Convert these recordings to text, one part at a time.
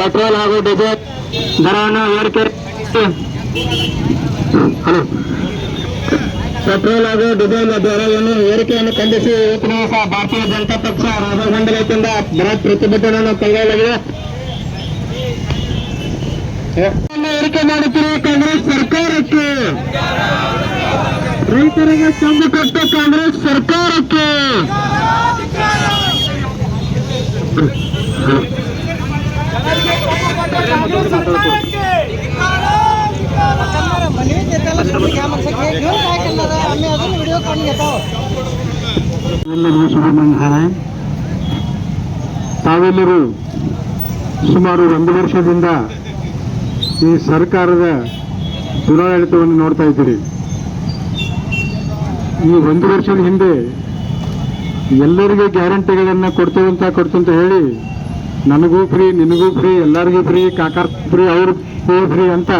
Petrol ಹಾಗೂ diesel ದರವನ್ನು ಏರಿಕೆ ಹಲೋ. ಪೆಟ್ರೋಲ್ ಹಾಗೂ ಡೀಸೆಲ್ ದರವನ್ನು ಏರಿಕೆಯನ್ನು ಖಂಡಿಸಿ ಇವತ್ತಿನ ದಿವಸ ಭಾರತೀಯ ಜನತಾ ಪಕ್ಷ ರಾಜಮಂಡಲದಿಂದ ಬೃಹತ್ ಪ್ರತಿಭಟನೆಯನ್ನು ಕೈಗೊಳ್ಳಲಾಗಿದೆ ಏರಿಕೆ ಮಾಡುತ್ತಿರುವ ಕಾಂಗ್ರೆಸ್ ಸರ್ಕಾರಕ್ಕೆ ರೈತರಿಗೆ ತಂದು ಕೊಟ್ಟ ಕಾಂಗ್ರೆಸ್ ಸರ್ಕಾರಕ್ಕೆ ತಾವೆಲ್ಲರೂ ಸುಮಾರು ಒಂದು ವರ್ಷದಿಂದ ಈ ಸರ್ಕಾರದ ದುರಾಡಳಿತವನ್ನು ನೋಡ್ತಾ ಇದ್ದೀರಿ. ಈ ಒಂದು ವರ್ಷದ ಹಿಂದೆ ಎಲ್ಲರಿಗೂ ಗ್ಯಾರಂಟಿಗಳನ್ನು ಕೊಡ್ತೇವೆ ಅಂತ ಕೊಡ್ತಂತ ಹೇಳಿ ನನಗೂ ಫ್ರೀ, ನಿನಗೂ ಫ್ರೀ, ಎಲ್ಲರಿಗೂ ಫ್ರೀ ಕಾಕಾರ್ ಫ್ರೀ, ಅವ್ರ ಫ್ರೀ ಅಂತ.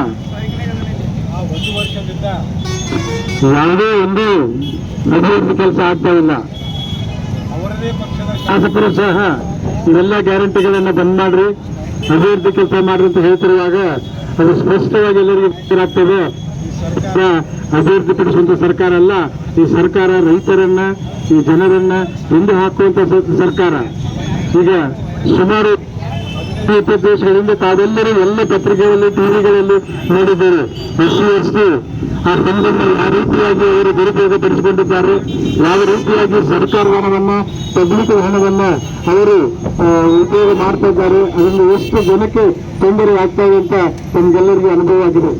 ಯಾವುದೇ ಒಂದು ಅಭಿವೃದ್ಧಿ ಕೆಲಸ ಆಗ್ತಾ ಇಲ್ಲ. ಶಾಸಕರು ಸಹ ಇವೆಲ್ಲ ಗ್ಯಾರಂಟಿಗಳನ್ನ ಬಂದ್ ಮಾಡ್ರಿ. ಅಭಿವೃದ್ಧಿ ಕೆಲಸ ಮಾಡ್ರಿ ಅಂತ ಹೇಳ್ತಿರುವಾಗ ಅದು ಸ್ಪಷ್ಟವಾಗಿ ಎಲ್ಲರಿಗೂ ಗೊತ್ತಿರಾಗ್ತದೆ ಅಭಿವೃದ್ಧಿ ಪಡಿಸುವಂತ ಸರ್ಕಾರ ಅಲ್ಲ, ಈ ಸರ್ಕಾರ ರೈತರನ್ನ, ಈ ಜನರನ್ನ ಹಿಂದೆ ಹಾಕುವಂತ ಸರ್ಕಾರ. ಈಗ ಸುಮಾರು ಇಪ್ಪತ್ತು ದೇಶಗಳಿಂದ ತಾವೆಲ್ಲರೂ ಎಲ್ಲ ಪತ್ರಿಕೆಗಳಲ್ಲಿ, ಟಿವಿಗಳಲ್ಲಿ ನೋಡಿದ್ದೇವೆ ಎಸ್ ಆ ಸಂಬಂಧ ಯಾವ ರೀತಿಯಾಗಿ ಅವರು ದುರುಪಯೋಗ ಪಡಿಸಿಕೊಂಡಿದ್ದಾರೆ ಯಾವ ರೀತಿಯಾಗಿ ಸರ್ಕಾರದ ಹಣವನ್ನ, ಪಬ್ಲಿಕ್ ಹಣವನ್ನ ಅವರು ಉಪಯೋಗ ಮಾಡ್ತಾ ಇದ್ದಾರೆ, ಅದರಿಂದ ಎಷ್ಟು ಜನಕ್ಕೆ ತೊಂದರೆ ಆಗ್ತಾ ಇದೆ ಅಂತ ನಮ್ಗೆಲ್ಲರಿಗೂ ಅನುಭವ ಆಗಿದೆ.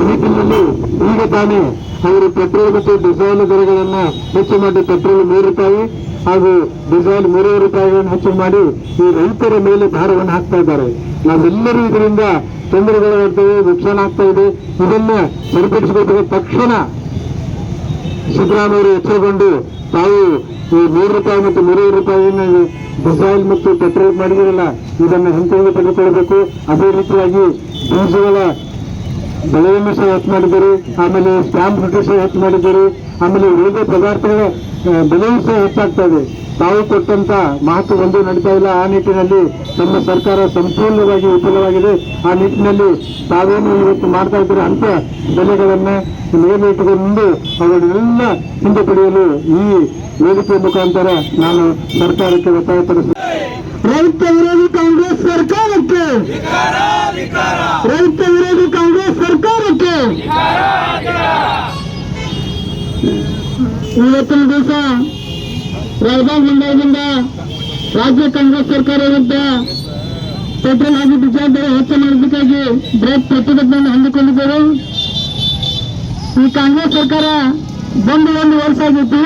ಅನೇಕಲ್ಲಿ ಈಗ ತಾನೇ ಅವರು ಪೆಟ್ರೋಲ್ ಮತ್ತು ಡಿಸೇಲ್ ದರಗಳನ್ನ ಹೆಚ್ಚು ಮಾಡಿ ಪೆಟ್ರೋಲ್ ಮೂರು ರೂಪಾಯಿ ಹಾಗೂ ಡಿಸೈಲ್ ಮೂರುವರೆ ರೂಪಾಯಿಗಳನ್ನು ಹೆಚ್ಚು ಮಾಡಿ ಈ ರೈತರ ಮೇಲೆ ಭಾರವನ್ನು ಹಾಕ್ತಾ ಇದ್ದಾರೆ. ನಾವೆಲ್ಲರೂ ಇದರಿಂದ ತೊಂದರೆಗಳಾಗ್ತವೆ ನುಕ್ಸಾನ ಆಗ್ತಾ ಇದೆ. ಇದನ್ನ ಸರಿಪಡಿಸಬೇಕಾದ ತಕ್ಷಣ ಸಿದ್ದರಾಮಯ್ಯವರು ಎಚ್ಚರಗೊಂಡು ತಾವು ಈ ಮೂರು ರೂಪಾಯಿ ಮತ್ತು ಮೂರುವರೆ ರೂಪಾಯಿಯನ್ನು ಡಿಸೈಲ್ ಮತ್ತು ಪೆಟ್ರೋಲ್ ಮಾಡಿದಿರಲ್ಲ ಇದನ್ನು ಹಿಂತೆಗೆದು ತೆಗೆದುಕೊಳ್ಳಬೇಕು. ಅದೇ ರೀತಿಯಾಗಿ ಬೀಜಗಳ ಬೆಳೆಯನ್ನು ಸಹ ಹೆಚ್ಚು ಮಾಡಿದ್ದಾರೆ ಆಮೇಲೆ ಸ್ಟ್ಯಾಂಪ್ ಡ್ಯೂಟಿ ಸಹ ಹೆಚ್ಚು ಮಾಡಿದ್ದಾರೆ ಆಮೇಲೆ ಉಳಿದ ಪದಾರ್ಥಗಳ ಬೆಲೆಯೂ ಸಹ ಹೆಚ್ಚಾಗ್ತಾ ಇದೆ. ತಾವು ಕೊಟ್ಟಂತ ಮಾತು ಒಂದು ನಡೀತಾ ಇಲ್ಲ. ಆ ನಿಟ್ಟಿನಲ್ಲಿ ನಮ್ಮ ಸರ್ಕಾರ ಸಂಪೂರ್ಣವಾಗಿ ವಿಫಲವಾಗಿದೆ. ಆ ನಿಟ್ಟಿನಲ್ಲಿ ತಾವೇನು ಇವತ್ತು ಮಾಡ್ತಾ ಇದ್ದೀರ ಅಂತ ಬೆಲೆಗಳನ್ನ ಮೇಲೆ ಇಟ್ಟುಕೊಂಡು ಅವುಗಳನ್ನೆಲ್ಲ ಹಿಂದೆ ಪಡೆಯಲು ಈ ವೇದಿಕೆ ಮುಖಾಂತರ ನಾನು ಸರ್ಕಾರಕ್ಕೆ ಒತ್ತಾಯಪಡಿಸುತ್ತೇನೆ ರೈತ ವಿರೋಧಿ ಕಾಂಗ್ರೆಸ್ ಸರ್ಕಾರಕ್ಕೆ. ಇವತ್ತಿನ ದಿವಸ ರಾಜಧಾನಿ ಮಂಡಲದಿಂದ ರಾಜ್ಯ ಕಾಂಗ್ರೆಸ್ ಸರ್ಕಾರ ವಿರುದ್ಧ ಪೆಟ್ರೋಲ್ ಹಾಗೂ ಡೀಸೆಲ್ ದರ ಹೆಚ್ಚು ಮಾಡೋದಕ್ಕಾಗಿ ಬೃಹತ್ ಪ್ರತಿಭಟನೆಯನ್ನು ಈ ಕಾಂಗ್ರೆಸ್ ಸರ್ಕಾರ ಬಂದು ಒಂದು ವರ್ಷ ಆಗಿತ್ತು.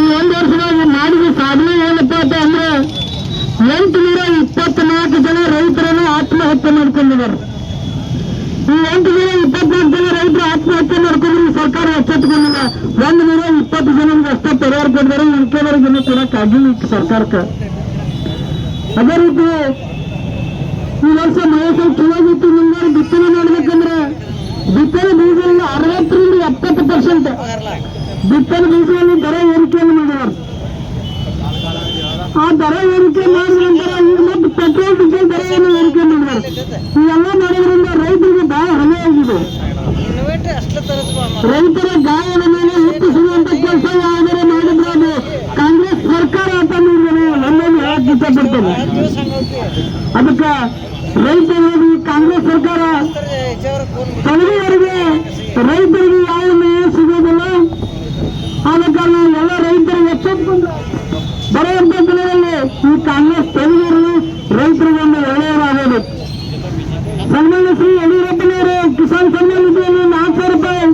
ಈ ಒಂದು ವರ್ಷದಾಗ ಮಾಡಿದ ಸಾಧನೆ ಏನಪ್ಪಾ ಅಂತ ಅಂದ್ರೆ ಎಂಟು ನೂರ ಇಪ್ಪತ್ನಾಲ್ಕು ಜನ ರೈತರನ್ನು ಆತ್ಮಹತ್ಯೆ ಮಾಡ್ಕೊಂಡಿದ್ದಾರೆ. ಈ ಎಂಟು ನೂರ ಇಪ್ಪತ್ನಾಲ್ಕು ಜನ ರೈತರು ಆತ್ಮಹತ್ಯೆ ಮಾಡ್ಕೊಂಡ್ರು ಸರ್ಕಾರ ಎಚ್ಚೆತ್ತುಕೊಂಡಿಲ್ಲ. ಒಂದು ನೂರ ಇಪ್ಪತ್ತು ಜನರಿಗೆ ಅಷ್ಟೇ ಪರಿಹಾರ ಕೊಟ್ಟಿದ್ದಾರೆ. ಉಳ್ಕೆದವ್ರಿಗೆ ಇನ್ನೂ ಕೊಡಕ್ ಆಗಿಲ್ಲ ಈ ಸರ್ಕಾರಕ್ಕೆ. ಅದೇ ರೀತಿ ಈ ವರ್ಷ ಮಹೇಶ್ವರ ಚುನಾಯಿತಿ ಮುಂಗಾರು ಬಿತ್ತನೆ ಮಾಡ್ಬೇಕಂದ್ರೆ ಬಿತ್ತನೆ ಬೀಜ ಅರವತ್ತರಿಂದ ಎಪ್ಪತ್ತು ಪರ್ಸೆಂಟ್. ಬಿತ್ತನೆ ಬೀಜವನ್ನು ದರ ಏರಿಕೆಯನ್ನು ಮಾಡಿದ್ದಾರೆ ಆ ದರ ಏರಿಕೆ ಮಾಡಿದ ನಂತರ ಈಗ ಮತ್ತೆ ಪೆಟ್ರೋಲ್ ಡೀಸೆಲ್ ದರವನ್ನು ಏರಿಕೆ ಮಾಡಿದ್ದಾರೆ ಇವೆಲ್ಲ ಮಾಡೋದ್ರಿಂದ ರೈತರಿಗೆ ಬಹಳ ಹೊರೆ ಆಗಿದೆ ರೈತರ ಗಾಯದ ಮೇಲೆ ಹುಟ್ಟಿಸುವಂತ ಕೆಲಸ ಯಾವ್ದಾರ ಮಾಡಿದ್ರೆ ಅದು ಕಾಂಗ್ರೆಸ್ ಸರ್ಕಾರ ಅಂತ ನೀಡಿದರೆ ನನ್ನನ್ನು ಹೇಳಕ್ ಇಷ್ಟಪಡ್ತೇನೆ ಅದಕ್ಕೆ ರೈತರಿಗೆ ಕಾಂಗ್ರೆಸ್ ಸರ್ಕಾರ ಕೊನೆಯವರೆಗೆ ರೈತರಿಗೆ ಯಾವ ನ್ಯಾಯ ಸಿಗೋದಿಲ್ಲ ಆದ ಕಾರಣ ಎಲ್ಲ ರೈತರಿಗೆ ಎಚ್ಚೆತ್ತುಕೊಂಡು ಬರುವಂತ ದಿನದಲ್ಲಿ ಈ ಕಾಂಗ್ರೆಸ್ ತೆಗೆದಿರಲು ರೈತರಿಗೆ ಒಂದು ಒಳ್ಳೆಯದಾಗೋದು ಸನ್ಮಾನ್ಯ ಶ್ರೀ ಯಡಿಯೂರಪ್ಪನವರು ಕಿಸಾನ್ ಸನ್ಮಾನ ನಿಧಿಯಲ್ಲಿ ನಾಲ್ಕು ಸಾವಿರ ರೂಪಾಯಿ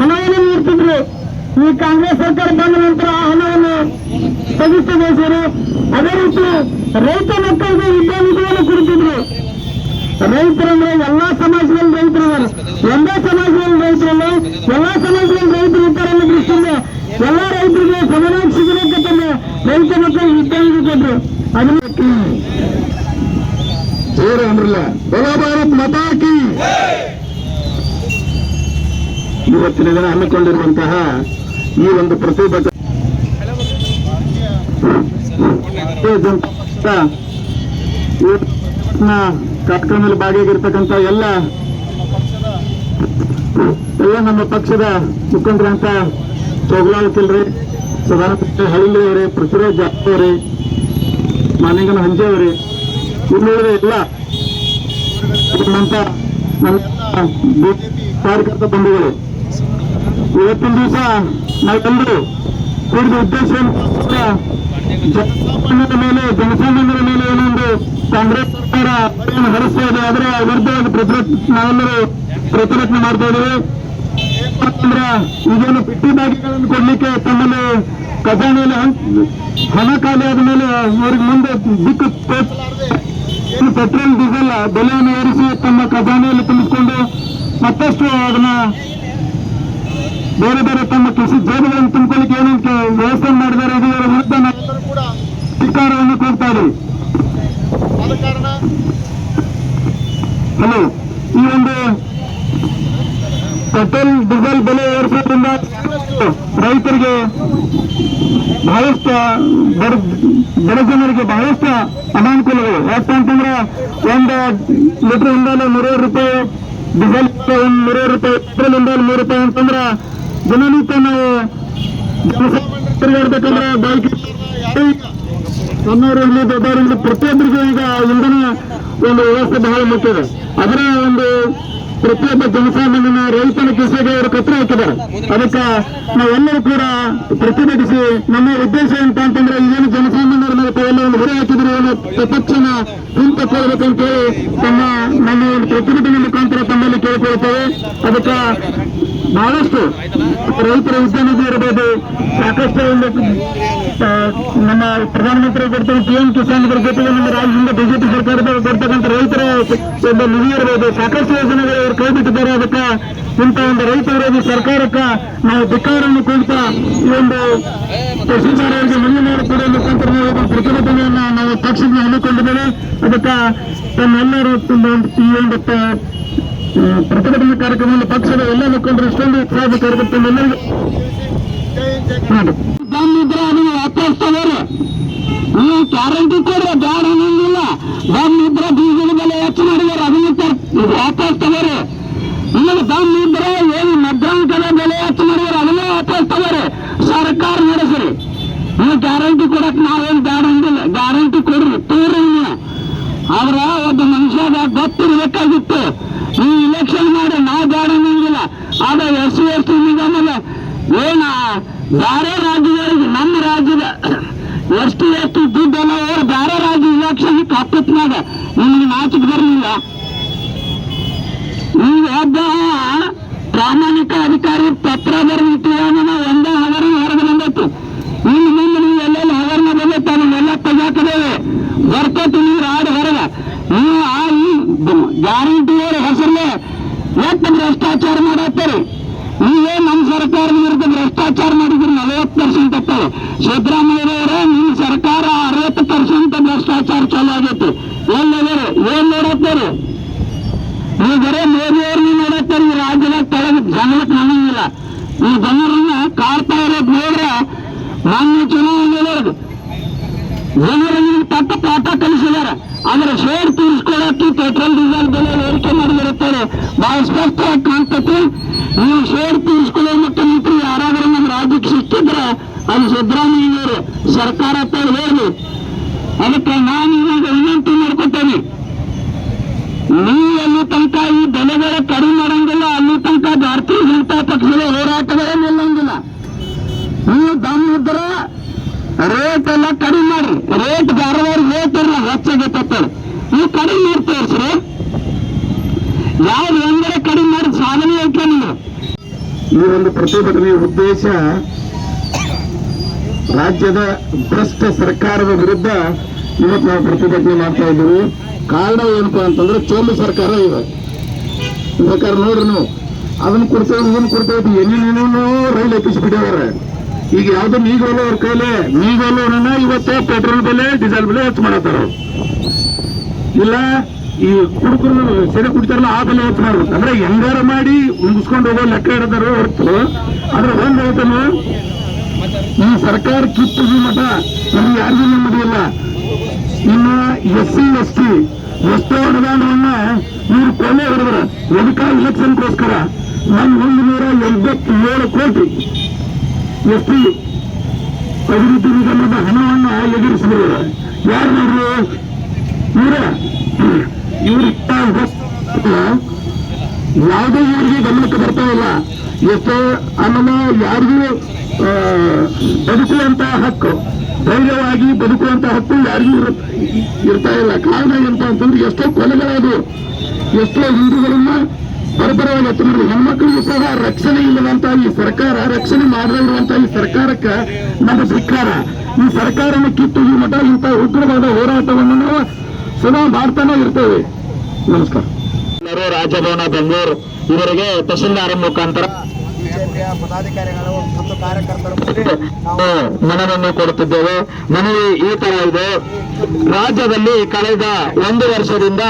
ಹಣವನ್ನು ನೀಡ್ತಿದ್ರು ಈ ಕಾಂಗ್ರೆಸ್ ಸರ್ಕಾರ ಬಂದ ನಂತರ ಆ ಹಣವನ್ನು ಸ್ಥಗಿತಗೊಳಿಸಿದರು ಅದೇ ರೀತಿ ರೈತ ಮಕ್ಕಳಿಗೆ ವಿದ್ಯಾನಿಧಿಯನ್ನು ಕೊಡ್ತಿದ್ರು ರೈತರಂದ್ರೆ ಎಲ್ಲಾ ಸಮಾಜದಲ್ಲಿ ರೈತರು ಇದ್ದಾರೆ ಒಂದೇ ಸಮಾಜದಲ್ಲಿ ರೈತರಲ್ಲ ಎಲ್ಲಾ ಸಮಾಜದಲ್ಲಿ ರೈತರು ಇದ್ದಾರೆ ಅನ್ನೋ ದೃಷ್ಟಿಯಿಂದ ಎಲ್ಲಾ ರೈತರಿಗೆ ಸಮಾನ ಸಿಗಬೇಕಂತ ರೈತ ಮಕ್ಕಳಿಗೆ ವಿದ್ಯಾನಿಧಿ ಕೊಟ್ರು ಅದನ್ನ ಜೋರು ಅಂದ್ರಲ್ಲ ಬಲ ಭಾರತ್ ಮತಾಕಿ ಇವತ್ತಿನ ದಿನ ಹಮ್ಮಿಕೊಂಡಿರುವಂತಹ ಈ ಒಂದು ಪ್ರತಿಭಟನೆ ಕಾರ್ಯಕ್ರಮದಲ್ಲಿ ಭಾಗಿಯಾಗಿರ್ತಕ್ಕಂಥ ಎಲ್ಲ ಎಲ್ಲ ನಮ್ಮ ಪಕ್ಷದ ಮುಖಂಡರಂತ ಚೋಗಲಾಲ್ ಕಿಲ್ರಿ, ಸದಾನಂದ ಹಳ್ಳಿ ಅವರೇ, ಪೃಥ್ವಿರಾಜ್ ಜಾಧವ್ ಅವರೇ, ಮಾನಿಂಗನ ಹಂಜೆ ಅವರೇ, ಇನ್ನುಳಿದ ಎಲ್ಲ ಕಾರ್ಯಕರ್ತ ಬಂಧುಗಳು. ಇವತ್ತಿನ ದಿವಸ ನಾವೆಲ್ಲರೂ ಕೂಡಿದ ಉದ್ದೇಶ ಜನಸಾಮಾನ್ಯರ ಮೇಲೆ ಜನಸಾಮಾನ್ಯರ ಮೇಲೆ ಏನೊಂದು ಕಾಂಗ್ರೆಸ್ ಸರ್ಕಾರ ಹರಿಸ್ತಾ ಇದೆ ಅದರ ವಿರುದ್ಧವಾಗಿ ಪ್ರತಿಭಟನೆ, ನಾವೆಲ್ಲರೂ ಪ್ರತಿಭಟನೆ ಮಾಡ್ತಾ ಇದ್ದೇವೆ. ಅಂದ್ರೆ ಈಗೇನು ಬಿಟ್ಟಿ ಬಾಗಿಗಳನ್ನು ಕೊಡ್ಲಿಕ್ಕೆ ತಮ್ಮಲ್ಲಿ ಖಜಾನೆಯಲ್ಲಿ ಹಣ ಖಾಲಿ ಆದ ಮೇಲೆ ಅವ್ರಿಗೆ ಮುಂದೆ ದಿಕ್ಕು ಏನು ಪೆಟ್ರೋಲ್, ಡೀಸೆಲ್ ಬೆಲೆಯನ್ನು ಏರಿಸಿ ತಮ್ಮ ಖಜಾನೆಯಲ್ಲಿ ತುಂಬಿಸಿಕೊಂಡು ಮತ್ತಷ್ಟು ಅದನ್ನ ಬೇರೆ ಬೇರೆ ತಮ್ಮ ಕೃಷಿ ಜೇಬುಗಳನ್ನು ತುಂಬಿಕೊಳ್ಳಿಕ್ಕೆ ಏನಂತ ವ್ಯವಸ್ಥೆ ಮಾಡಿದ್ದಾರೆ ವಿರುದ್ಧ ಕೂಡ ಧಿಕ್ಕಾರವನ್ನು ಕೊಡ್ತಾ ಇದ್ದೀವಿ ಆದ ಕಾರಣ ಹಲೋ ಈ ಒಂದು ಪೆಟ್ರೋಲ್ ಡೀಸೆಲ್ ಬೆಲೆ ಏರಿಸೋದ್ರಿಂದ ರೈತರಿಗೆ ಬಹಳಷ್ಟು ಬಡ ಬಡ ಜನರಿಗೆ ಬಹಳಷ್ಟು ಅನಾನುಕೂಲಗಳು. ಯಾಕೆ ಅಂತಂದ್ರೆ ಒಂದು ಲೀಟರ್ ಇಂದ ನೂರೈವತ್ತು ರೂಪಾಯಿ ಡೀಸೆಲ್ ಒಂದು ನೂರೈವತ್ತು ರೂಪಾಯಿ ಪೆಟ್ರೋಲ್ ಇಂದಲೇ ನೂರು ರೂಪಾಯಿ ಅಂತಂದ್ರೆ ದಿನನಿತ್ಯ ನಾವು ತಿರುಗಾಡ್ಬೇಕಂದ್ರೆ ಬೈಕ್ ಸಣ್ಣವರಲ್ಲಿ ದೊಡ್ಡವರಲ್ಲಿ ಪ್ರತಿಯೊಬ್ಬರಿಗೂ ಈಗ ಇಂಧನ ಒಂದು ವ್ಯವಸ್ಥೆ ಬಹಳ ಮುಖ್ಯ ಇದೆ. ಅದರ ಒಂದು ಪ್ರತಿಯೊಬ್ಬ ಜನಸಾಮಾನ್ಯನ ರೈತನ ಕಿಸೆಗೆ ಅವರು ಕತ್ರ ಹಾಕಿದ್ದಾರೆ ಅದಕ್ಕೆ ನಾವೆಲ್ಲರೂ ಕೂಡ ಪ್ರತಿಭಟಿಸಿ, ನಮ್ಮ ಉದ್ದೇಶ ಎಂತ ಅಂತಂದ್ರೆ ಏನು ಜನಸಾಮಾನ್ಯರ ಮೇಲೆ ಒಂದು ಹೊರೆ ಹಾಕಿದ್ರೆ ಏನು ತಕ್ಷಣ ಅಂತ ಹೇಳಿ ತಮ್ಮ, ನಮ್ಮ ಒಂದು ಪ್ರತಿಭಟನೆ ಮುಖಾಂತರ ತಮ್ಮಲ್ಲಿ ಕೇಳಿಕೊಳ್ತೇವೆ ಅದಕ್ಕೆ ಬಹಳಷ್ಟು ರೈತರ ಉದ್ಯಮಿಗೆ ಇರಬಹುದು ಸಾಕಷ್ಟು ಒಂದು ನಮ್ಮ ಪ್ರಧಾನಮಂತ್ರಿ ಕೊಡ್ತಾರೆ ಪಿ ಎಂ ಕಿಸಾನ್ ಇದರ ಜೊತೆಗೆ ನಮ್ಮ ರಾಜ್ಯದಿಂದ ಬಿಜೆಪಿ ಸರ್ಕಾರದ ಕೊಡ್ತಕ್ಕಂಥ ರೈತರ ಒಂದು ನಿಧಿ ಇರಬಹುದು ಸಾಕಷ್ಟು ಯೋಜನೆಗಳು ಇವರು ಕೈ ಬಿಟ್ಟಿದ್ದಾರೆ ಅದಕ್ಕೆ ಇಂಥ ಒಂದು ರೈತ ವಿರೋಧಿ ಸರ್ಕಾರಕ್ಕೆ ನಾವು ಧಿಕ್ಕಾರನ್ನು ಕೊಡ್ತಾ ಈ ಒಂದು ತಹಸೀಲ್ದಾರರಿಗೆ ಮನವಿ ಮಾಡಿಕೊಡುವ ಮುಖಾಂತರ ನಾವು ಪ್ರತಿಭಟನೆಯನ್ನ ನಾವು ಪಕ್ಷದಿಂದ ಹಮ್ಮಿಕೊಂಡಿದ್ದೇವೆ ಅದಕ್ಕೆ ತಮ್ಮೆಲ್ಲರೂ ಈ ಒಂದು ಪ್ರತಿಭಟನೆ ಕಾರ್ಯಕ್ರಮದಲ್ಲಿ ಪಕ್ಷದ ಎಲ್ಲ ಮುಖಂಡರು ಇಷ್ಟೊಂದು ಉತ್ಸಾಹ ಕರ್ನಾಟಕ. ದಮ್ಮಿದ್ರೆ ಅದನ್ನ ಗ್ಯಾರಂಟಿ ಕೊಡ್ರಿ ಬ್ಯಾಡ ಅನ್ನಂಗಿಲ್ಲ ದಮ್ಮಿದ್ರೆ ಬೀಜದ ಬೆಲೆ ಹೆಚ್ಚು ಮಾಡಿದಾರೆ ಅದನ್ನ ವಾಪಸ್ ತಗೋರಿ ದಮ್ ಇದ್ರೆ ಏನು ಮಧ್ಯಾಹ್ನದ ಬೆಲೆ ಹೆಚ್ಚು ಮಾಡಿದಾರೆ ಅದನ್ನ ವಾಪಸ್ ತಗೋರಿ ಸರ್ಕಾರ ನಡೆಸ್ರಿ ನೀವು ಗ್ಯಾರಂಟಿ ಕೊಡಕ್ ನಾವೇನು ಅಂದಿಲ್ಲ. ಗ್ಯಾರಂಟಿ ಕೊಡ್ರಿ ತೋರಿ ಅವ್ರ ಒಂದು ಮನುಷ್ಯ ಗೊತ್ತಿರ್ಬೇಕಾಗಿತ್ತು. ನೀವು ಇಲೆಕ್ಷನ್ ಮಾಡಿ ನಾವು ಬೇಡ ಅನ್ನಂಗಿಲ್ಲ. ಆದ ಎಸ್ ಸಿ, ಎಸ್ ಟಿ ನಿಗಮದ ಏನ ಬೇರೆ ರಾಜ್ಯಗಳಿಗೆ ನಮ್ಮ ರಾಜ್ಯದ ಎಸ್ ಟಿ ಎಸ್ ಟಿ ದುಡ್ಡೆಲ್ಲ ಅವ್ರು ಬೇರೆ ರಾಜ್ಯ ಇಲೆಕ್ಷನ್ ಕಪ್ಪತ್ನಾಗ ನಿಮ್ಗೆ ನಾಚಿಕ್ ಬರಲಿಲ್ಲ. ಈಗ ಒಬ್ಬ ಪ್ರಾಮಾಣಿಕ ಅಧಿಕಾರಿ ಪತ್ರ ಬರೆದಿಟ್ಟು ಒಂದೇ ಹಗರಣ ಹೊರಗೆ ಬಂದೈತಿ ಇನ್ನು ಮುಂದೆ ನೀವು ಎಲ್ಲೆಲ್ಲಿ ಹಗರಣ ಬಂದೈತೆ ಅದನ್ನೆಲ್ಲ ತೆಗಾಕದೇವೆ ಬರ್ತೈತಿ ನೀರು ಆಡಿ ಹೊರಗೆ ನೀವು ಆ ಈ ಗ್ಯಾರಂಟಿ ಹೆಸರಲ್ಲೇ ಎಷ್ಟು ಭ್ರಷ್ಟಾಚಾರ ಮಾಡತ್ತೀರಿ ನೀವೇ ನಮ್ಮ ಸರ್ಕಾರದ ವಿರುದ್ಧ ಭ್ರಷ್ಟಾಚಾರ ಮಾಡಿದ್ರು ನಲವತ್ತು ಪರ್ಸೆಂಟ್ ಅತ್ತವೆ ಸಿದ್ದರಾಮಯ್ಯನವರೇ ನಿಮ್ಮ ಸರ್ಕಾರ ಅರವತ್ತು ಪರ್ಸೆಂಟ್ ಭ್ರಷ್ಟಾಚಾರ ಚಾಲು ಆಗೈತಿ. ಎಲ್ಲವರು ಏನ್ ನೋಡತ್ತಾರೆ ನೀವು ಬರೇ ಮೋದಿ ಅವ್ರನ್ನ ನೋಡತ್ತಾರೆ ಈ ರಾಜ್ಯದಾಗ ಕೆಳಗೆ ಜನಕ್ಕೆ ನಂಬಂಗಿಲ್ಲ ಈ ಜನರನ್ನ ಕಾಡ್ತಾ ಇರೋದು ನೋಡ್ರೆ ಚುನಾವಣೆ ಚುನಾವಣೆಯೊಳಗೆ ನಿಮ್ಗೆ ತಕ್ಕ ಪಾಠ ಕಲಿಸಿದ್ದಾರೆ. ಆದ್ರೆ ಶೇರ್ ತೀರಿಸ್ಕೊಳ್ಳೋಕೆ ಪೆಟ್ರೋಲ್, ಡೀಸೆಲ್ ಬೆಲೆ ಏರಿಕೆ ಮಾಡಿರುತ್ತಾರೆ. ಬಹಳ ಸ್ಪಷ್ಟವಾಗಿ ಕಾಣ್ತೈತಿ. ನೀವು ಶೇರ್ ತೀರಿಸ್ಕೊಳ್ಳೋ ಮುಖ್ಯಮಂತ್ರಿ ಯಾರಾದರೂ ನಮ್ಮ ರಾಜ್ಯಕ್ಕೆ ಸಿಕ್ಕಿದ್ರೆ ಅದು ಸಿದ್ದರಾಮಯ್ಯವರು ಸರ್ಕಾರ ಅಂತ ಹೇಳಿ ಅದಕ್ಕೆ ನಾನು ಇವಾಗ ವಿನಂತಿ ಮಾಡ್ಕೊತೇನೆ. ನೀವು ಅಲ್ಲಿ ತನಕ ಈ ಬೆಲೆಗಳ ಕಡಿಮೆ ಮಾಡಂಗಿಲ್ಲ, ಅಲ್ಲಿ ತನಕ ಭಾರತೀಯ ಜನತಾ ಪಕ್ಷದ ಹೋರಾಟಗಳೇ ನಿಲ್ಲಂಗಿಲ್ಲ ನೀವು ದಮ್ ಇದ್ರೆ ರೇಟ್ ಎಲ್ಲ ಕಡಿಮೆ ಮಾಡ್ರಿ. ರೇಟ್ ಬೇರೆದವ್ರಿಗೆ ರೇಟ್ ಇರಲ್ಲ ತಪ್ಪಳ. ನೀವು ಕಡಿಮೆ ಮಾಡಿ ತೋರಿಸ್ರಿ ಯಾವ್ದು ಎಂದರೆ ಕಡಿಮೆ ಮಾಡಿ ಸಾಧನೆ ಐತೆ ನೀವು ಈ ಒಂದು ಪ್ರತಿಭಟನೆಯ ಉದ್ದೇಶ ರಾಜ್ಯದ ಭ್ರಷ್ಟ ಸರ್ಕಾರದ ವಿರುದ್ಧ ಇವತ್ತು ನಾವು ಪ್ರತಿಭಟನೆ ಮಾಡ್ತಾ ಇದ್ದೀವಿ. ಕಾರಣ ಏನಪ್ಪ ಅಂತಂದ್ರೆ ಚೋಲು ಸರ್ಕಾರ ಇದೆ. ಸರ್ಕಾರ ನೋಡ್ರಿ ನೀವು, ಅದನ್ನ ಕೊಡ್ತೇವೆ ಇದನ್ನ ಕೊಡ್ತೇವೆ ಏನೇನೇನೋ ರೈಲು ಎಪ್ಪಿಸ್ಬಿಟ್ಟಿದ್ದಾರೆ ಈಗ ಯಾವ್ದು ಮೀಗೋಲು ಅವ್ರ ಕೈಲಿ ಮೀಗೋಲು ಇವತ್ತು ಪೆಟ್ರೋಲ್ ಬೆಲೆ, ಡೀಸೆಲ್ ಬೆಲೆ ಹೆಚ್ಚು ಮಾಡತ್ತಾರ. ಇಲ್ಲ, ಈ ಕುಡುಕರು ಸೆರೆ ಕುಡಿತಾರಲ್ಲ, ಆ ಬೆಲೆ ಹೆಚ್ಚು ಮಾಡ್ಬೇಕು. ಅಂದ್ರೆ ಹೆಂಗಾರ ಮಾಡಿ ಮುಗಿಸ್ಕೊಂಡು ಹೋಗೋ ಲೆಕ್ಕ ಹಿಡಿದಾರ ಹೊರತು ಅದ್ರ ಒಂದ್ ಈ ಸರ್ಕಾರ ಕಿತ್ತು ಮಠ ನಮ್ಗೆ ಯಾರಿಗೂ ನೆಮ್ಮದಿ ಇನ್ನು ಎಸ್ ಸಿ, ಎಸ್ ಟಿ ಎಷ್ಟೋ ಅನುದಾನವನ್ನ ಇವ್ರು ಕೊನೆ ಹೊಡೆದ್ರ ಎದಕ್ಕ ಇಲೆಕ್ಷನ್ಗೋಸ್ಕರ ನಮ್ಮ ಒಂದು ನೂರ ಎಂಬತ್ತೇಳು ಕೋಟಿ. ಪಿ ಅಭಿವೃದ್ಧಿ ನಿಗಮದ ಹಣವನ್ನು ಎದುರಿಸಿದ್ರು ಯಾರು ನೋಡ್ರು? ಇವರ ಇವರಿಟ್ಟ ಯಾವುದೇ ಇವರಿಗೆ ಗಮನಕ್ಕೆ ಬರ್ತಾ ಇಲ್ಲ. ಎಷ್ಟೋ ಅನ್ನ ಯಾರಿಗೂ ಬದುಕುವಂತಹ ಹಕ್ಕು, ಧೈರ್ಯವಾಗಿ ಬದುಕುವಂತಹ ಹಕ್ಕು ಯಾರಿಗೂ ಇರ- ಇರ್ತಾ ಇಲ್ಲ. ಕಾರಣ ಎಂತ ಅಂತಂದ್ರೆ ಎಷ್ಟೋ ಕೊಲೆಗಳಾದವು. ಎಷ್ಟೋ ಹಿಂದೂಗಳನ್ನ ಬರಬರವಾಗಿ ಎತ್ತಿದ್ರು ಹೆಣ್ಮಕ್ಳಿಗೂ ಸಹ ರಕ್ಷಣೆ ಇಲ್ಲದಂತ ಈ ಸರ್ಕಾರ ರಕ್ಷಣೆ ಮಾಡದೇ ಇರುವಂತ ಈ ಸರ್ಕಾರಕ್ಕೆ ನಮ್ಮ ಧಿಕ್ಕಾರ. ಈ ಸರ್ಕಾರನ ಕಿತ್ತು ಈ ಮಠ ಇಂತಹ ಉಗ್ರವಾದ ಹೋರಾಟವನ್ನು ನಾವು ಸದಾ ಮಾಡ್ತಾನೆ ಇರ್ತೇವೆ. ನಮಸ್ಕಾರ. ಎಲ್ಲರೂ ರಾಜಭವನ ಬೆಂಗಳೂರು. ಇವರಿಗೆ ತಹಶೀಲ್ದಾರ್ ಮುಖಾಂತರ ಮನವನ್ನು ಪದಾಧಿಕಾರಿಗಳು ಮತ್ತು ಕಾರ್ಯಕರ್ತರು ಕೂಡಿ ನಾವು ಮನವಿಯನ್ನು ಕೊಡುತ್ತಿದ್ದೇವೆ. ಮನವಿ ಈ ತರ ಇದೆ. ರಾಜ್ಯದಲ್ಲಿ ಕಳೆದ ಒಂದು ವರ್ಷದಿಂದ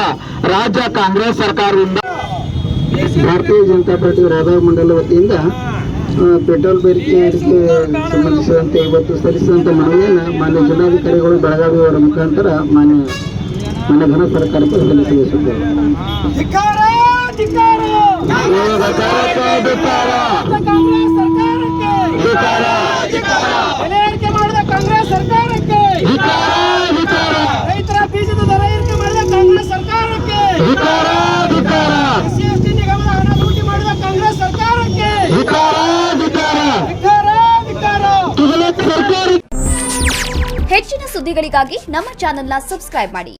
ರಾಜ್ಯ ಕಾಂಗ್ರೆಸ್ ಸರ್ಕಾರದಿಂದ ಭಾರತೀಯ ಜನತಾ ಪಾರ್ಟಿ ರಾಧಾ ಮಂಡಲ ವತಿಯಿಂದ ಪೆಟ್ರೋಲ್ ಬೇಡಿಕೆ ಏರಿಕೆ ಸಂಬಂಧಿಸಿದಂತೆ ಇವತ್ತು ಸಲ್ಲಿಸಿದಂಥ ಮನವಿಯನ್ನು ಮಾನ್ಯ ಜಿಲ್ಲಾಧಿಕಾರಿಗಳು ಬೆಳಗಾವಿ ಅವರ ಮುಖಾಂತರ ಮಾನ್ಯ ಮಾನ್ಯ ಘನ ಸರ್ಕಾರಕ್ಕೆ ಧಿಕ್ಕಾರ ಧಿಕ್ಕಾರ. ಸುದ್ದಿಗಳಿಗಾಗಿ ನಮ್ಮ ಚಾನೆಲ್ನ ಸಬ್ಸ್ಕ್ರೈಬ್ ಮಾಡಿ.